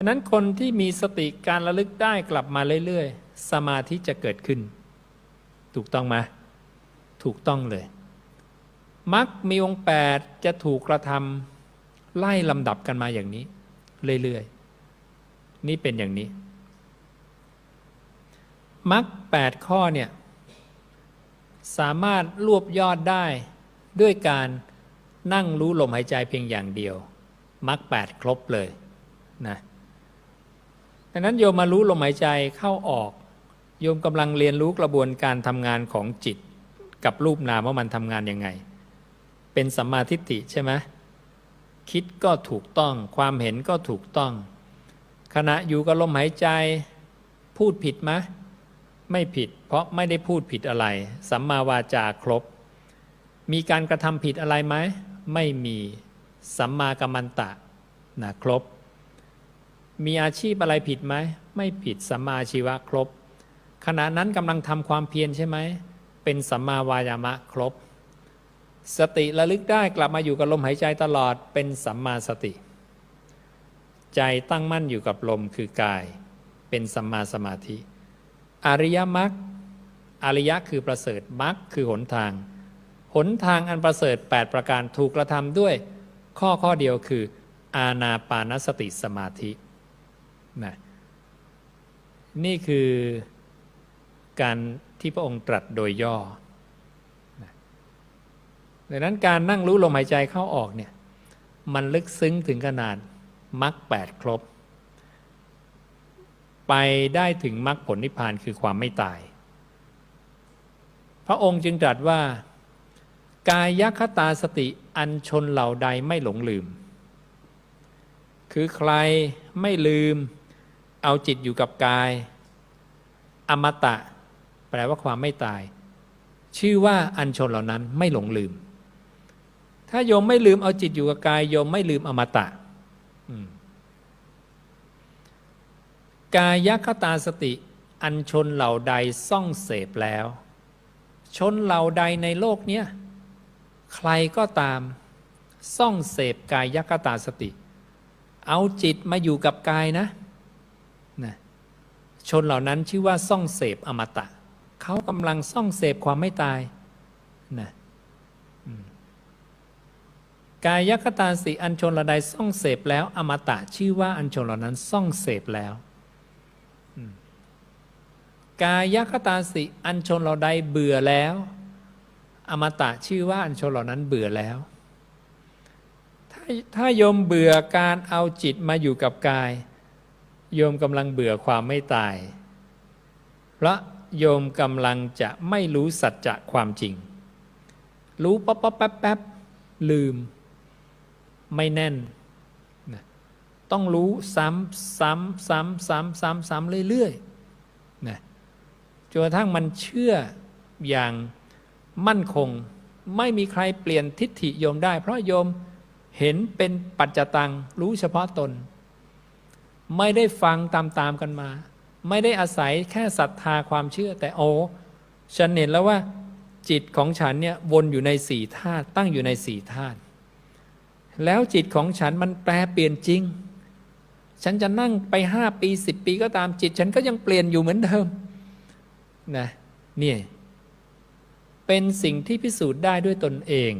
ดังนั้นคนที่มีสติการระลึกได้กลับมาเรื่อยๆ สมาธิจะเกิดขึ้น ถูกต้องไหมถูกต้องเลยมักมีองค์แปดจะถูกกระทำไล่ลำดับกันมาอย่างนี้ เรื่อยๆ นี่เป็นอย่างนี้มักแปดข้อเนี่ยสามารถรวบยอดได้ด้วยการนั่งรู้ลมหายใจเพียงอย่างเดียวมักแปดครบเลยนะ ดังนั้นโยมมารู้ลมหายใจเข้าออก โยมกำลังเรียนรู้กระบวนการทำงานของจิต กับรูปนามว่ามันทำงานยังไง เป็นสัมมาทิฏฐิใช่ไหมคิดก็ถูกต้อง ความเห็นก็ถูกต้อง ขณะอยู่กับลมหายใจพูดผิดไหมไม่ผิด เพราะไม่ได้พูดผิดอะไร สัมมาวาจาครบ มีการกระทำผิดอะไรไหมไม่มีสัมมากัมมันตะนะครบ มีอาชีพอะไรผิดไหม ไม่ผิดสัมมาชีวะครบ ขณะนั้นกำลังทำความเพียรใช่ไหม เป็นสัมมาวายามะครบ สติระลึกได้กลับมาอยู่กับลมหายใจตลอดเป็นสัมมาสติ ใจตั้งมั่นอยู่กับลมคือกาย เป็นสัมมาสมาธิ อริยมรรคอริยะคือประเสริฐมรรคคือหนทาง หนทางอันประเสริฐ 8 ประการถูกกระทำด้วย ข้อข้อเดียวคือ อาณาปานสติสมาธิ นะนี่คือการที่พระองค์ตรัสโดยย่อดังนั้นการนั่งรู้ลมหายใจเข้าออกเนี่ยมันลึกซึ้งถึงขนาดมรรคแปดครบ ไปได้ถึงมรรคผลนิพพานคือความไม่ตาย พระองค์จึงตรัสว่า กายคตาสติอันชนเหล่าใดไม่หลงลืม คือใครไม่ลืม เอาจิตอยู่กับกาย อมตะ แปลว่าความไม่ตาย ชื่อว่าอันชนเหล่านั้นไม่หลงลืม ถ้าโยมไม่ลืมเอาจิตอยู่กับกายโยมไม่ลืมอมตะกายคตาสติ อันชนเหล่าใดซ่องเสพแล้ว ชนเหล่าใดในโลกเนี้ยใครก็ตามซ่องเสพกายคตาสติ เอาจิตมาอยู่กับกายนะ นะชนเหล่านั้นชื่อว่าซ่องเสพอมตะ เขากำลังซ่องเสพความไม่ตายนะกายคตาสิอันชนล่าใดซ่องเสพแล้ว อมตะชื่อว่าอันชนเหล่านั้นซ่องเสพแล้วกายคตาสิอันชนเหล่าใดเบื่อแล้ว อมตะชื่อว่าอันชนเหล่านั้นเบื่อแล้ว ถ้าถ้าโยมเบื่อการเอาจิตมาอยู่กับกาย โยมกำลังเบื่อความไม่ตาย เพราะโยมกำลังจะไม่รู้สัจจะความจริง รู้ป๊บป๊บแป๊บแป๊บลืม ไม่แน่นนะต้องรู้ซ้ำซ้ำซ้ำซ้ำซ้ำซ้ำเรื่อยๆนะจนกระทั่งมันเชื่ออย่างมั่นคง ไม่มีใครเปลี่ยนทิฏฐิโยมได้ เพราะโยมเห็นเป็นปัจจตัง รู้เฉพาะตน ไม่ได้ฟังตามๆกันมา ไม่ได้อาศัยแค่ศรัทธาความเชื่อ แต่โอ้ฉันเห็นแล้วว่า จิตของฉันเนี่ยวนอยู่ในสี่ธาตุตั้งอยู่ในสี่ธาตุแล้วจิตของฉันมันแปลเปลี่ยนจริง ฉันจะนั่งไปห้าปีสิบปีก็ตามจิต ฉันก็ยังเปลี่ยนอยู่เหมือนเดิมนะเนี่ยเป็นสิ่งที่พิสูจน์ได้ด้วยตนเอง